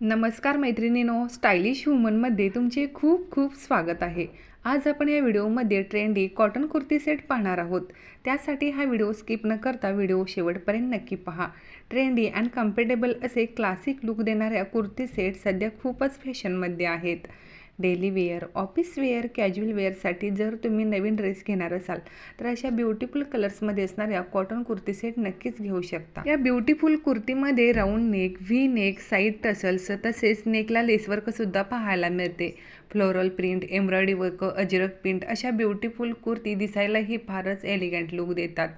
नमस्कार मैत्रिणीनो स्टायलिश ह्युमनमध्ये तुमचे खूप खूप स्वागत आहे. आज आपण या व्हिडिओमध्ये ट्रेंडी कॉटन कुर्ती सेट पाहणार आहोत. त्यासाठी हा व्हिडिओ स्किप न करता व्हिडिओ शेवटपर्यंत नक्की पहा. ट्रेंडी अँड कम्फर्टेबल असे क्लासिक लुक देणाऱ्या कुर्ती सेट सध्या खूपच फॅशनमध्ये आहेत. Daily wear office wear casual वेअरसाठी जर तुम्ही नवीन ड्रेस घेणार असाल तर अशा ब्युटिफुल कलर्समध्ये असणाऱ्या कॉटन कुर्ती सेट नक्कीच घेऊ शकता. या beautiful कुर्तीमध्ये round neck V neck side tassels तसेच नेकला लेसवर्कसुद्धा पाहायला मिळते. Floral print embroidery work ajrak print अशा ब्युटिफुल कुर्ती दिसायलाही फारच एलिगंट लुक देतात.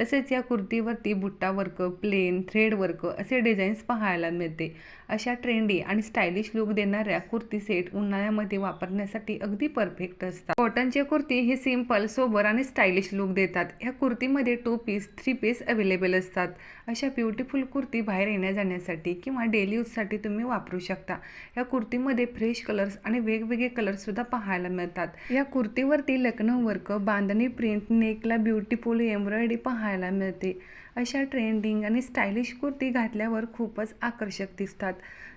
तसेच या कुर्तीवरती बुट्टा वर्क प्लेन थ्रेड वर्क असे डिझाईन्स पाहायला मिळते. अशा ट्रेंडी आणि स्टायलिश लुक देणाऱ्या कुर्ती सेट उन्हाळ्यामध्ये वापरण्यासाठी अगदी परफेक्ट असतात. कॉटनचे कुर्ती हे सिंपल सोबर आणि स्टायलिश लुक देतात. ह्या कुर्तीमध्ये two piece three piece available असतात. अशा ब्युटिफुल कुर्ती बाहेर येण्या जाण्यासाठी किंवा डेली यूजसाठी तुम्ही वापरू शकता. या कुर्तीमध्ये फ्रेश कलर्स आणि वेगवेगळे कलर्ससुद्धा पाहायला मिळतात. या कुर्तीवरती लखनौ वर्क बांधणी प्रिंट नेकला ब्युटिफुल एम्ब्रॉयडरी पाहायला मिळते. अशा ट्रेंडिंग आणि स्टायलिश कुर्ती घातल्यावर खूपच आकर्षक दिसतात.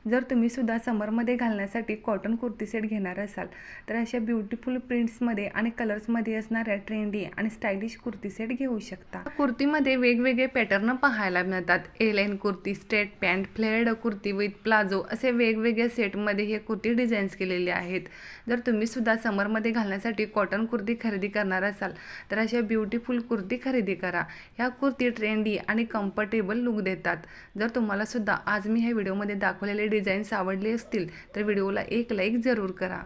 जर तुम्ही सुद्धा समरमध्ये घालण्यासाठी कॉटन कुर्ती सेट घेणार असाल तर अशा ब्युटिफुल प्रिंट्समध्ये आणि कलर्समध्ये असणाऱ्या ट्रेंडी आणि स्टायलिश कुर्ती सेट घेऊ शकता. कुर्तीमध्ये वेगवेगळे पॅटर्न पाहायला मिळतात. A line kurti straight pant flared kurti with palazzo असे वेगवेगळ्या सेटमध्ये हे कुर्ती डिझाईन्स केलेले आहेत. जर तुम्ही सुद्धा समरमध्ये घालण्यासाठी कॉटन कुर्ती खरेदी करणार असाल तर अशा ब्युटिफुल कुर्ती खरेदी करा. ह्या कुर्ती ट्रेंडी आणि कम्फर्टेबल लुक देतात. जर तुम्हाला सुद्धा आज मी ह्या व्हिडिओमध्ये दाखवलेले डिझाईन्स आवडले असतील तर व्हिडिओला एक लाईक जरूर करा.